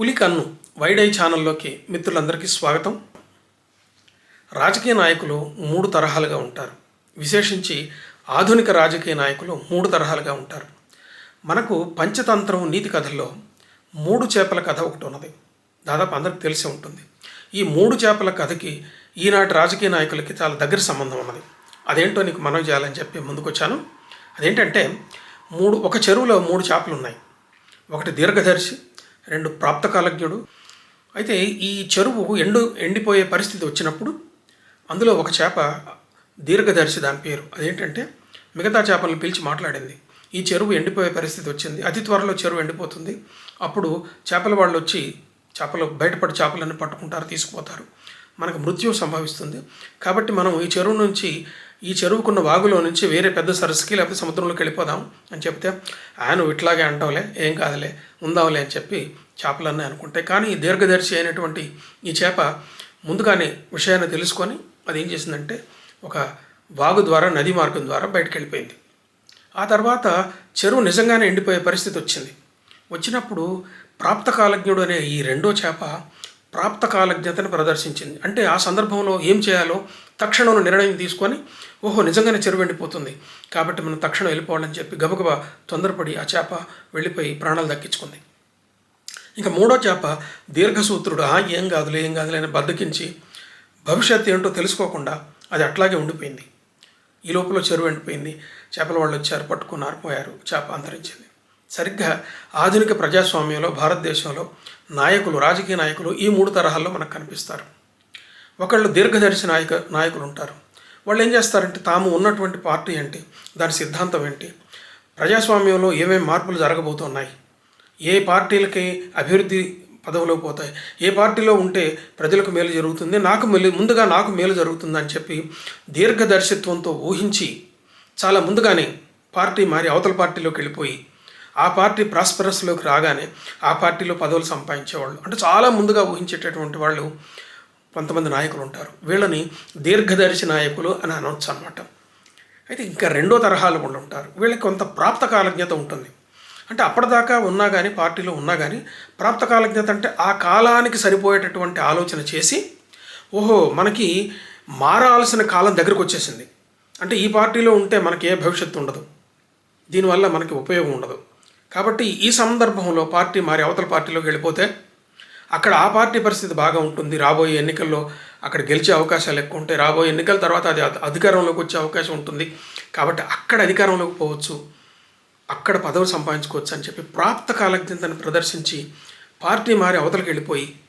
పులికన్ను వైడై ఛానల్లోకి మిత్రులందరికీ స్వాగతం. రాజకీయ నాయకులు మూడు తరహాలుగా ఉంటారు. విశేషించి ఆధునిక రాజకీయ నాయకులు మూడు తరహాలుగా ఉంటారు. మనకు పంచతంత్రం నీతి కథల్లో మూడు చేపల కథ ఒకటి ఉన్నది. దాదాపు అందరికి తెలిసి ఉంటుంది. ఈ మూడు చేపల కథకి ఈనాటి రాజకీయ నాయకులకి చాలా దగ్గర సంబంధం ఉన్నది. అదేంటో నీకు మనవి చేయాలని చెప్పి ముందుకొచ్చాను. అదేంటంటే మూడు ఒక చెరువులో మూడు చేపలు ఉన్నాయి. ఒకటి దీర్ఘదర్శి రెండు ప్రాప్తకాలజ్ఞుడు అయితే ఈ చెరువు ఎండు ఎండిపోయే పరిస్థితి వచ్చినప్పుడు అందులో ఒక చేప దీర్ఘదర్శి దాని పేరు. అదేంటంటే మిగతా చేపలను పిలిచి మాట్లాడింది. ఈ చెరువు ఎండిపోయే పరిస్థితి వచ్చింది. అతి త్వరలో చెరువు ఎండిపోతుంది. అప్పుడు చేపల వాళ్ళు వచ్చి చేపలు బయటపడి చేపలన్నీ పట్టుకుంటారు తీసుకుపోతారు. మనకు మృత్యు సంభవిస్తుంది. కాబట్టి మనం ఈ చెరువు నుంచి ఈ చెరువుకున్న వాగులో నుంచి వేరే పెద్ద సరస్సుకి లేకపోతే సముద్రంలోకి వెళ్ళిపోదాం అని చెప్తే ఆయన ఇట్లాగే అంటావులే ఏం కాదులే ఉందాంలే అని చెప్పి చేపలన్నీ అనుకుంటాయి కానీ దీర్ఘదర్శి అయినటువంటి ఈ చేప ముందుగానే విషయాన్ని తెలుసుకొని అది ఏం చేసిందంటే ఒక వాగు ద్వారా నది మార్గం ద్వారా బయటకు వెళ్ళిపోయింది ఆ తర్వాత చెరువు నిజంగానే ఎండిపోయే పరిస్థితి వచ్చింది. వచ్చినప్పుడు ప్రాప్తకాలజ్ఞుడు అనే ఈ రెండో చేప ప్రాప్తకాలజ్ఞతను ప్రదర్శించింది. అంటే ఆ సందర్భంలో ఏం చేయాలో తక్షణం నిర్ణయం తీసుకొని ఓహో నిజంగానే చెరువు ఎండిపోతుంది కాబట్టి మనం తక్షణం వెళ్ళిపోవాలని చెప్పి గబగబా తొందరపడి ఆ చేప వెళ్ళిపోయి ప్రాణాలు దక్కించుకుంది. ఇంకా మూడో చేప దీర్ఘసూత్రుడు ఆ ఏం కాదులే ఏం కాదులే అని బద్దకించి భవిష్యత్తు ఏంటో తెలుసుకోకుండా అది అట్లాగే ఉండిపోయింది. ఈ లోపల చెరువు ఎండిపోయింది. చేపల వాళ్ళు వచ్చారు పట్టుకున్నారు పోయారు చేప అంతరించింది. సరిగ్గా ఆధునిక ప్రజాస్వామ్యంలో భారతదేశంలో నాయకులు రాజకీయ నాయకులు ఈ మూడు తరహాల్లో మనకు కనిపిస్తారు. ఒకళ్ళు దీర్ఘదర్శి నాయక నాయకులు ఉంటారు వాళ్ళు ఏం చేస్తారంటే తాము ఉన్నటువంటి పార్టీ ఏంటి దాని సిద్ధాంతం ఏంటి ప్రజాస్వామ్యంలో ఏమేమి మార్పులు జరగబోతున్నాయి ఏ పార్టీలకి అభివృద్ధి పదవిలో పోతాయి ఏ పార్టీలో ఉంటే ప్రజలకు మేలు జరుగుతుంది నాకు మేలు ముందుగా నాకు మేలు జరుగుతుంది అని చెప్పి దీర్ఘదర్శిత్వంతో ఊహించి చాలా ముందుగానే పార్టీ మారి అవతల పార్టీలోకి వెళ్ళిపోయి ఆ పార్టీ ప్రాస్పరస్లోకి రాగానే ఆ పార్టీలో పదవులు సంపాదించేవాళ్ళు. అంటే చాలా ముందుగా ఊహించేటటువంటి వాళ్ళు కొంతమంది నాయకులు ఉంటారు. వీళ్ళని దీర్ఘదర్శి నాయకులు అని అనొచ్చు అనమాట అయితే ఇంకా రెండో తరహాలు వాళ్ళు ఉంటారు. వీళ్ళకి కొంత ప్రాప్త కాలజ్ఞత ఉంటుంది. అంటే అప్పటిదాకా ఉన్నా కానీ పార్టీలో ఉన్నా కానీ ప్రాప్త కాలజ్ఞత అంటే ఆ కాలానికి సరిపోయేటటువంటి ఆలోచన చేసి ఓహో మనకి మారాల్సిన కాలం దగ్గరకు వచ్చేసింది. అంటే ఈ పార్టీలో ఉంటే మనకి ఏ భవిష్యత్తు ఉండదు. దీనివల్ల మనకి ఉపయోగం ఉండదు. కాబట్టి ఈ సందర్భంలో పార్టీ మారి అవతల పార్టీలోకి వెళ్ళిపోతే అక్కడ ఆ పార్టీ పరిస్థితి బాగా ఉంటుంది. రాబోయే ఎన్నికల్లో అక్కడ గెలిచే అవకాశాలు ఎక్కువ ఉంటాయి. రాబోయే ఎన్నికల తర్వాత అది అధికారంలోకి వచ్చే అవకాశం ఉంటుంది. కాబట్టి అక్కడ అధికారంలోకి పోవచ్చు. అక్కడ పదవి సంపాదించుకోవచ్చు అని చెప్పి ప్రాప్త కాలజ్ఞతను ప్రదర్శించి పార్టీ మారి అవతలకి వెళ్ళిపోయి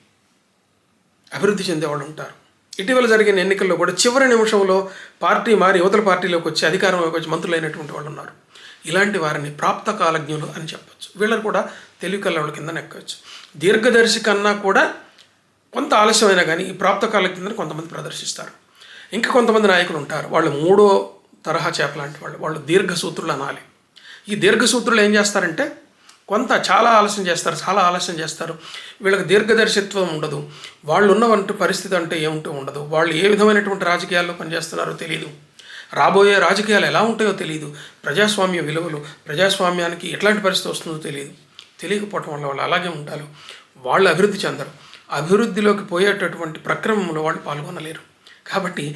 అభివృద్ధి చెందేవాళ్ళు ఉంటారు. ఇటీవల జరిగిన ఎన్నికల్లో కూడా చివరి నిమిషంలో పార్టీ మారి యువతల పార్టీలోకి వచ్చి అధికారంలోకి వచ్చి మంత్రులైనటువంటి వాళ్ళు ఉన్నారు. ఇలాంటి వారిని ప్రాప్త కాలజ్ఞులు అని చెప్పచ్చు. వీళ్ళని కూడా తెలివి కళ్ళ కింద నెక్కవచ్చు. దీర్ఘదర్శి కన్నా కూడా కొంత ఆలస్యమైనా కానీ ఈ ప్రాప్త కాలజ్ఞతను కొంతమంది ప్రదర్శిస్తారు. ఇంకా కొంతమంది నాయకులు ఉంటారు. వాళ్ళు మూడో తరహా చేపలాంటి వాళ్ళు. వాళ్ళు వాళ్ళు దీర్ఘసూత్రులు అనాలి. ఈ దీర్ఘసూత్రులు ఏం చేస్తారంటే కొంత చాలా ఆలస్యం చేస్తారు చాలా ఆలస్యం చేస్తారు. వీళ్ళకి దీర్ఘదర్శిత్వం ఉండదు. వాళ్ళు ఉన్నటువంటి పరిస్థితి అంటే ఏముంటూ ఉండదు. వాళ్ళు ఏ విధమైనటువంటి రాజకీయాల్లో పనిచేస్తున్నారో తెలియదు రాబోయే రాజకీయాలు ఎలా ఉంటాయో తెలియదు ప్రజాస్వామ్య విలువలు ప్రజాస్వామ్యానికి ఎట్లాంటి పరిస్థితి వస్తుందో తెలియదు తెలియకపోవటం వల్ల వాళ్ళు అలాగే ఉంటారు వాళ్ళు అభివృద్ధి చెందరు. అభివృద్ధిలోకి పోయేటటువంటి ప్రక్రమంలో వాళ్ళు పాల్గొనలేరు. కాబట్టి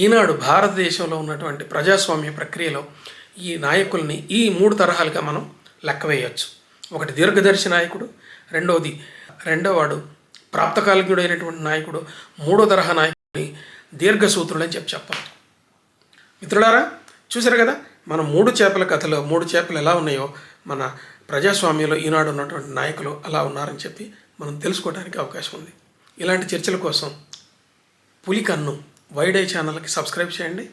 ఈనాడు భారతదేశంలో ఉన్నటువంటి ప్రజాస్వామ్య ప్రక్రియలో ఈ నాయకుల్ని ఈ మూడు తరహాలుగా మనం లెక్క వేయవచ్చు ఒకటి దీర్ఘదర్శి నాయకుడు రెండవది రెండోవాడు ప్రాప్తకాలజ్ఞుడైనటువంటి నాయకుడు మూడో తరహా నాయకుడిని దీర్ఘసూత్రుడు అని చెప్పి చెప్పాలి. మిత్రులారా చూసారు కదా? మన మూడు చేపల కథలో మూడు చేపలు ఎలా ఉన్నాయో మన ప్రజాస్వామ్యంలో ఈనాడు ఉన్నటువంటి నాయకులు అలా ఉన్నారని చెప్పి మనం తెలుసుకోవడానికి అవకాశం ఉంది. ఇలాంటి చర్చల కోసం పులి కన్ను వైడ్ ఐ ఛానల్కి సబ్స్క్రైబ్ చేయండి.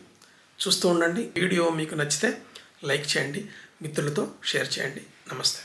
చూస్తూ ఉండండి. వీడియో మీకు నచ్చితే లైక్ చేయండి మిత్రులతో షేర్ చేయండి. నమస్తే.